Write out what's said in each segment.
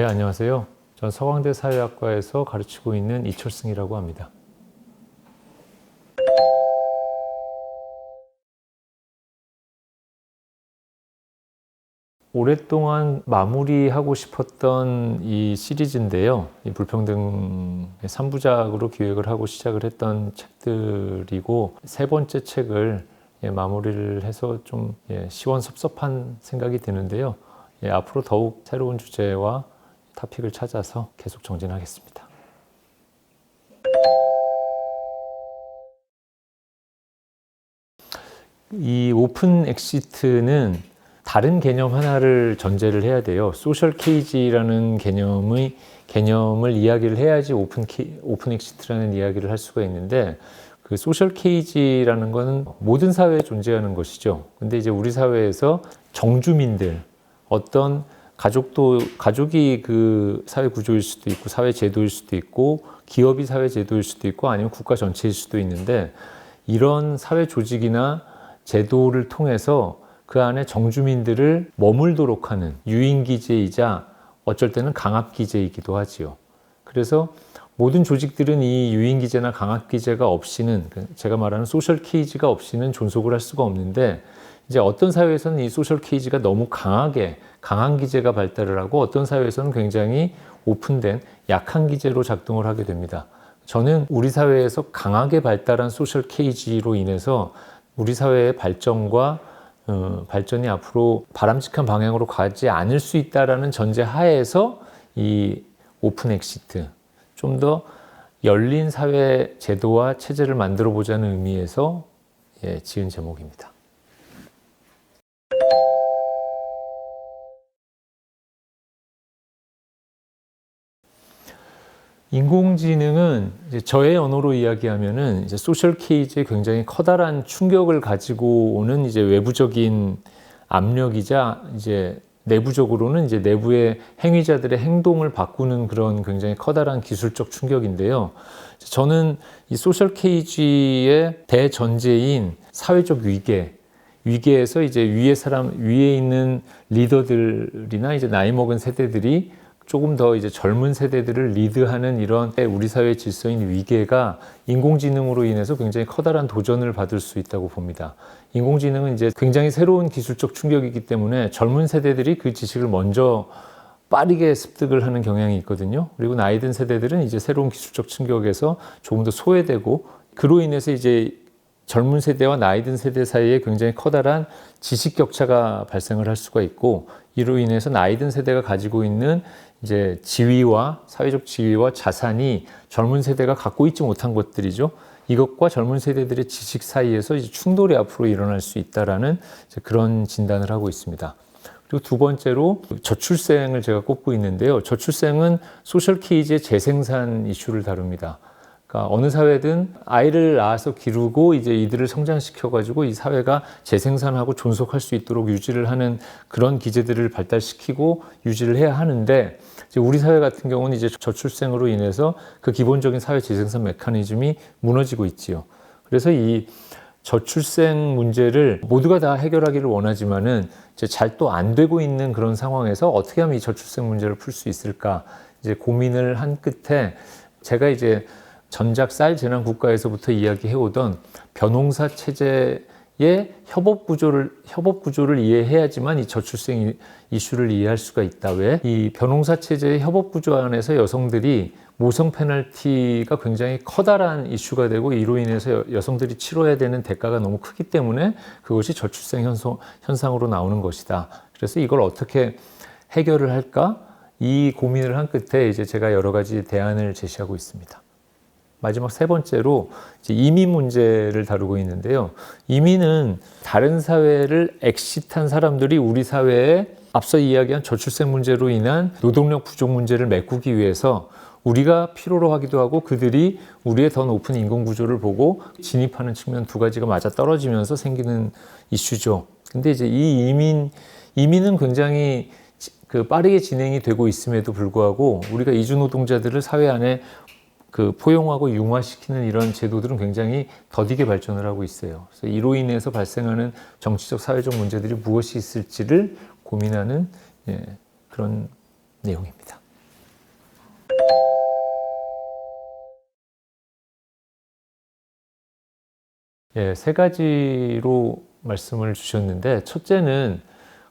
네, 안녕하세요. 전 서강대 사회학과에서 가르치고 있는 이철승이라고 합니다. 오랫동안 마무리하고 싶었던 이 시리즈인데요. 이 불평등 3부작으로 기획을 하고 시작을 했던 책들이고 세 번째 책을 예, 마무리를 해서 좀 예, 시원섭섭한 생각이 드는데요. 예, 앞으로 더욱 새로운 주제와 타픽을 찾아서 계속 정진하겠습니다. 이 오픈 엑시트는 다른 개념 하나를 전제를 해야 돼요. 소셜 케이지라는 개념의 개념을 이야기를 해야지 오픈 케 오픈 엑시트라는 이야기를 할 수가 있는데 그 소셜 케이지라는 것은 모든 사회에 존재하는 것이죠. 근데 이제 우리 사회에서 정주민들 어떤 가족도 가족이 그 사회 구조일 수도 있고 사회 제도일 수도 있고 기업이 사회 제도일 수도 있고 아니면 국가 전체일 수도 있는데 이런 사회 조직이나 제도를 통해서 그 안에 정주민들을 머물도록 하는 유인 기제이자 어쩔 때는 강압 기제이기도 하지요. 그래서 모든 조직들은 이 유인 기제나 강압 기제가 없이는 제가 말하는 소셜 케이지가 없이는 존속을 할 수가 없는데 이제 어떤 사회에서는 이 소셜 케이지가 너무 강하게 강한 기제가 발달을 하고 어떤 사회에서는 굉장히 오픈된 약한 기제로 작동을 하게 됩니다. 저는 우리 사회에서 강하게 발달한 소셜 케이지로 인해서 우리 사회의 발전과 어, 발전이 앞으로 바람직한 방향으로 가지 않을 수 있다라는 전제 하에서 이 오픈 엑시트 좀 더 열린 사회 제도와 체제를 만들어 보자는 의미에서 예, 지은 제목입니다. 인공지능은 저의 언어로 이야기하면은 이제 소셜 케이지에 굉장히 커다란 충격을 가지고 오는 이제 외부적인 압력이자 이제 내부적으로는 이제 내부의 행위자들의 행동을 바꾸는 그런 굉장히 커다란 기술적 충격인데요. 저는 이 소셜 케이지의 대전제인 사회적 위계, 위계에서 이제 위에 사람, 위에 있는 리더들이나 이제 나이 먹은 세대들이 조금 더 이제 젊은 세대들을 리드하는 이런 우리 사회 질서인 위계가 인공지능으로 인해서 굉장히 커다란 도전을 받을 수 있다고 봅니다. 인공지능은 이제 굉장히 새로운 기술적 충격이기 때문에 젊은 세대들이 그 지식을 먼저 빠르게 습득을 하는 경향이 있거든요. 그리고 나이 든 세대들은 이제 새로운 기술적 충격에서 조금 더 소외되고 그로 인해서 이제 젊은 세대와 나이 든 세대 사이에 굉장히 커다란 지식 격차가 발생을 할 수가 있고 이로 인해서 나이 든 세대가 가지고 있는 이제 지위와 사회적 지위와 자산이 젊은 세대가 갖고 있지 못한 것들이죠. 이것과 젊은 세대들의 지식 사이에서 이제 충돌이 앞으로 일어날 수 있다라는 그런 진단을 하고 있습니다. 그리고 두 번째로 저출생을 제가 꼽고 있는데요. 저출생은 소셜 케이지의 재생산 이슈를 다룹니다. 그러니까 어느 사회든 아이를 낳아서 기르고 이제 이들을 성장시켜 가지고 이 사회가 재생산하고 존속할 수 있도록 유지를 하는 그런 기제들을 발달시키고 유지를 해야 하는데 우리 사회 같은 경우는 이제 저출생으로 인해서 그 기본적인 사회 재생산 메커니즘이 무너지고 있지요. 그래서 이 저출생 문제를 모두가 다 해결하기를 원하지만은 이제 잘 또 안 되고 있는 그런 상황에서 어떻게 하면 이 저출생 문제를 풀 수 있을까 이제 고민을 한 끝에 제가 이제 전작 쌀 재난 국가에서부터 이야기해 오던 변홍사 체제의 협업 구조를 협업 구조를 이해해야지만 이 저출생 이슈를 이해할 수가 있다. 왜? 이 변홍사 체제의 협업 구조 안에서 여성들이 모성 페널티가 굉장히 커다란 이슈가 되고 이로 인해서 여성들이 치러야 되는 대가가 너무 크기 때문에 그것이 저출생 현상, 현상으로 나오는 것이다. 그래서 이걸 어떻게 해결을 할까? 이 고민을 한 끝에 이제 제가 여러 가지 대안을 제시하고 있습니다. 마지막 세 번째로 이민 문제를 다루고 있는데요. 이민은 다른 사회를 엑시트한 사람들이 우리 사회에 앞서 이야기한 저출생 문제로 인한 노동력 부족 문제를 메꾸기 위해서 우리가 필요로 하기도 하고 그들이 우리의 더 높은 인공 구조를 보고 진입하는 측면 두 가지가 맞아 떨어지면서 생기는 이슈죠. 근데 이제 이 이민 이민은 굉장히 그 빠르게 진행이 되고 있음에도 불구하고 우리가 이주 노동자들을 사회 안에 그 포용하고 융화시키는 이런 제도들은 굉장히 더디게 발전을 하고 있어요. 그래서 이로 인해서 발생하는 정치적 사회적 문제들이 무엇이 있을지를 고민하는 예, 그런 내용입니다. 예, 세 가지로 말씀을 주셨는데 첫째는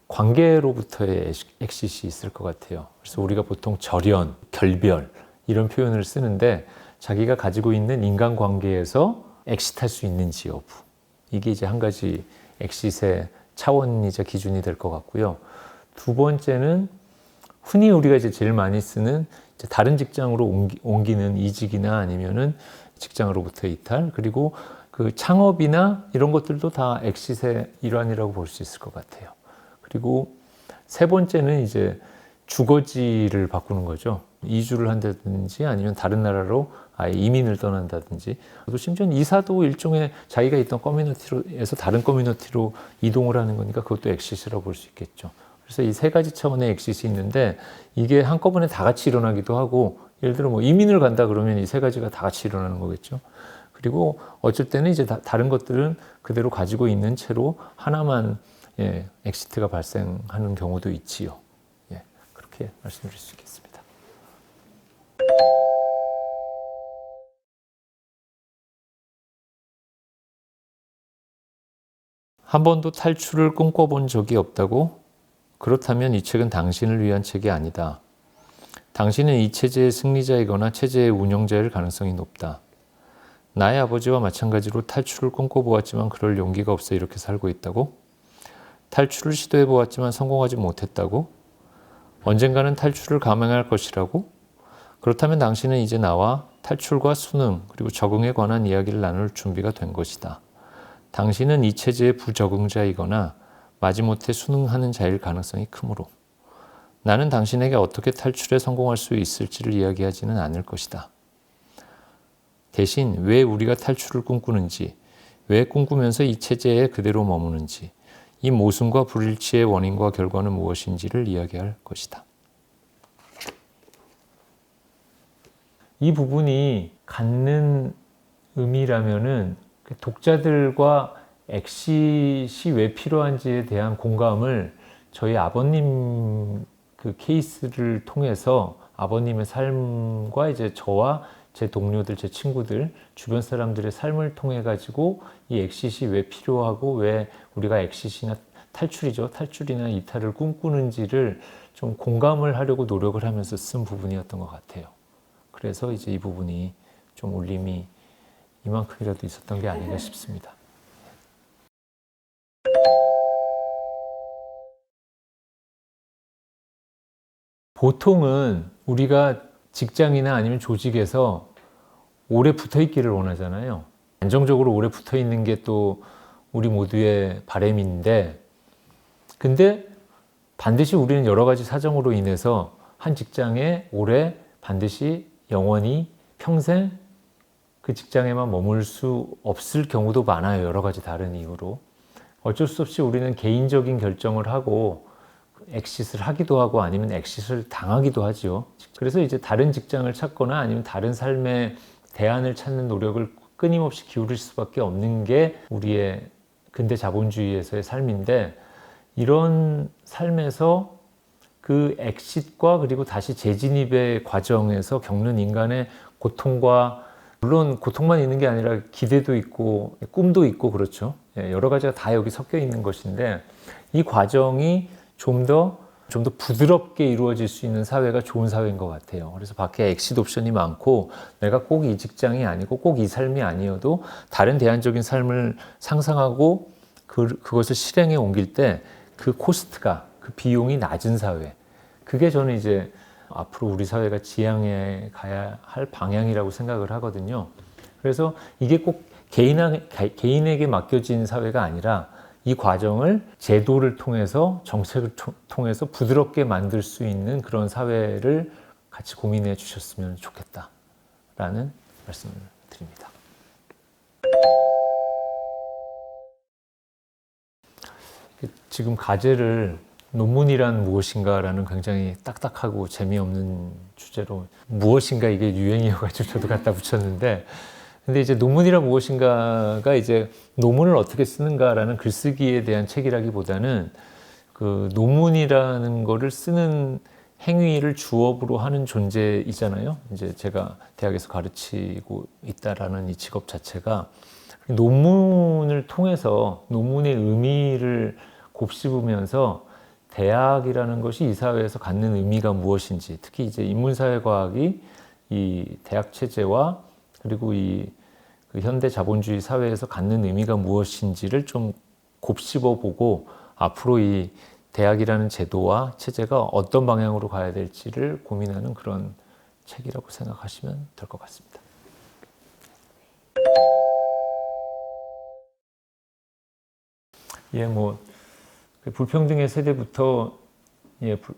관계로부터의 엑시이 있을 것 같아요. 그래서 우리가 보통 절연, 결별 이런 표현을 쓰는데 자기가 가지고 있는 인간 관계에서 엑시트할 수 있는지 여부 이게 이제 한 가지 엑시트의 차원이자 기준이 될 것 같고요. 두 번째는 흔히 우리가 이제 제일 많이 쓰는 다른 직장으로 옮기, 옮기는 이직이나 아니면은 직장으로부터 이탈 그리고 그 창업이나 이런 것들도 다 엑시트의 일환이라고 볼 수 있을 것 같아요. 그리고 세 번째는 이제 주거지를 바꾸는 거죠. 이주를 한다든지 아니면 다른 나라로 아예 이민을 떠난다든지 또 심지어 이사도 일종의 자기가 있던 커뮤니티로에서 다른 커뮤니티로 이동을 하는 거니까 그것도 엑시스라고 볼 수 있겠죠. 그래서 이 세 가지 차원의 엑시스 있는데 이게 한꺼번에 다 같이 일어나기도 하고 예를 들어 뭐 이민을 간다 그러면 이 세 가지가 다 같이 일어나는 거겠죠. 그리고 어쩔 때는 이제 다, 른 것들은 그대로 가지고 있는 채로 하나만 예, 엑시트가 발생하는 경우도 있지요. 예, 그렇게 말씀드릴 수 있겠습니다. 한 번도 탈출을 꿈꿔본 적이 없다고? 그렇다면 이 책은 당신을 위한 책이 아니다. 당신은 이 체제의 승리자이거나 체제의 운영자일 가능성이 높다. 나의 아버지와 마찬가지로 탈출을 꿈꿔보았지만 그럴 용기가 없어 이렇게 살고 있다고? 탈출을 시도해 보았지만 성공하지 못했다고? 언젠가는 탈출을 감행할 것이라고? 그렇다면 당신은 이제 나와 탈출과 수능 그리고 적응에 관한 이야기를 나눌 준비가 된 것이다. 당신은 이 체제의 부적응자이거나 마지못해 수능하는 자일 가능성이 크므로 나는 당신에게 어떻게 탈출에 성공할 수 있을지를 이야기하지는 않을 것이다. 대신 왜 우리가 탈출을 꿈꾸는지, 왜 꿈꾸면서 이 체제에 그대로 머무는지, 이 모순과 불일치의 원인과 결과는 무엇인지를 이야기할 것이다. 이 부분이 갖는 의미라면은 그 독자들과 엑시시 왜 필요한지에 대한 공감을 저희 아버님 그 케이스를 통해서 아버님의 삶과 이제 저와 제 동료들, 제 친구들, 주변 사람들의 삶을 통해 가지고 이 엑시시 왜 필요하고 왜 우리가 엑시시나 탈출이죠. 탈출이나 이탈을 꿈꾸는지를 좀 공감을 하려고 노력을 하면서 쓴 부분이었던 것 같아요. 그래서 이제 이 부분이 좀 울림이 이만큼이라도 있었던 게 아닌가 싶습니다. 보통은 우리가 직장이나 아니면 조직에서 오래 붙어 있기를 원하잖아요. 안정적으로 오래 붙어 있는 게또 우리 모두의 바램인데, 근데 반드시 우리는 여러 가지 사정으로 인해서 한 직장에 오래 반드시 영원히 평생 그 직장에만 머물 수 없을 경우도 많아요. 여러 가지 다른 이유로. 어쩔 수 없이 우리는 개인적인 결정을 하고 엑시스를 하기도 하고 아니면 엑시스를 당하기도 하죠. 그래서 이제 다른 직장을 찾거나 아니면 다른 삶의 대안을 찾는 노력을 끊임없이 기울일 수밖에 없는 게 우리의 근대 자본주의에서의 삶인데 이런 삶에서 그 엑싯과 그리고 다시 재진입의 과정에서 겪는 인간의 고통과 물론 고통만 있는 게 아니라 기대도 있고 꿈도 있고 그렇죠. 예, 여러 가지가 다 여기 섞여 있는 것인데 이 과정이 좀더 좀 더 부드럽게 이루어질 수 있는 사회가 좋은 사회인 것 같아요. 그래서 밖에 엑시트 옵션이 많고 내가 꼭 이 직장이 아니고 꼭 이 삶이 아니어도 다른 대안적인 삶을 상상하고 그, 그것을 실행에 옮길 때 그 코스트가 그 비용이 낮은 사회. 그게 저는 이제 앞으로 우리 사회가 지향해 가야 할 방향이라고 생각을 하거든요. 그래서 이게 꼭 개인, 개인에게 맡겨진 사회가 아니라 이 과정을 제도를 통해서 정책을 통해서 부드럽게 만들 수 있는 그런 사회를 같이 고민해 주셨으면 좋겠다라는 말씀을 드립니다. 지금 과제를 논문이란 무엇인가라는 굉장히 딱딱하고 재미없는 주제로 무엇인가 이게 유행이어가지고 저도 갖다 붙였는데 근데 이제 논문이란 무엇인가가 이제 논문을 어떻게 쓰는가라는 글쓰기에 대한 책이라기보다는 그 논문이라는 거를 쓰는 행위를 주업으로 하는 존재이잖아요. 이제 제가 대학에서 가르치고 있다라는 이 직업 자체가 논문을 통해서 논문의 의미를 곱씹으면서 대학이라는 것이 이 사회에서 갖는 의미가 무엇인지 특히 이제 인문사회과학이 이 대학 체제와 그리고 이 그 현대 자본주의 사회에서 갖는 의미가 무엇인지를 좀 곱씹어 보고 앞으로 이 대학이라는 제도와 체제가 어떤 방향으로 가야 될지를 고민하는 그런 책이라고 생각하시면 될 것 같습니다. 예, 뭐그 불평등의 세대부터 예, 불,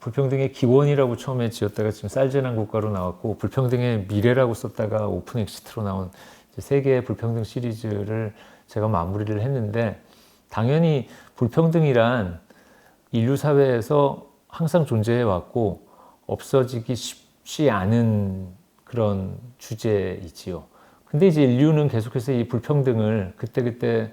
불평등의 기원이라고 처음에 지었다가 지금 쌀전한 국가로 나왔고 불평등의 미래라고 썼다가 오픈 엑시트로 나온 세 개의 불평등 시리즈를 제가 마무리를 했는데 당연히 불평등이란 인류 사회에서 항상 존재해 왔고 없어지기 쉽지 않은 그런 주제이지요. 근데 이제 인류는 계속해서 이 불평등을 그때그때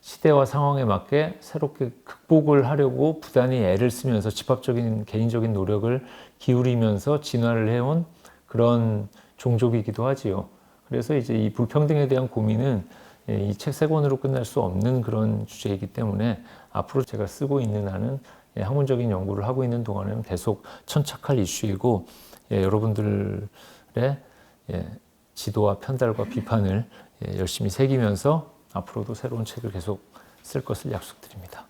시대와 상황에 맞게 새롭게 극복을 하려고 부단히 애를 쓰면서 집합적인 개인적인 노력을 기울이면서 진화를 해온 그런 종족이기도 하지요. 그래서 이제 이 불평등에 대한 고민은 예, 이책 세 권으로 끝날 수 없는 그런 주제이기 때문에 앞으로 제가 쓰고 있는 한은 예, 학문적인 연구를 하고 있는 동안에는 계속 천착할 이슈이고 예, 여러분들의 예, 지도와 편달과 비판을 예, 열심히 새기면서 앞으로도 새로운 책을 계속 쓸 것을 약속드립니다.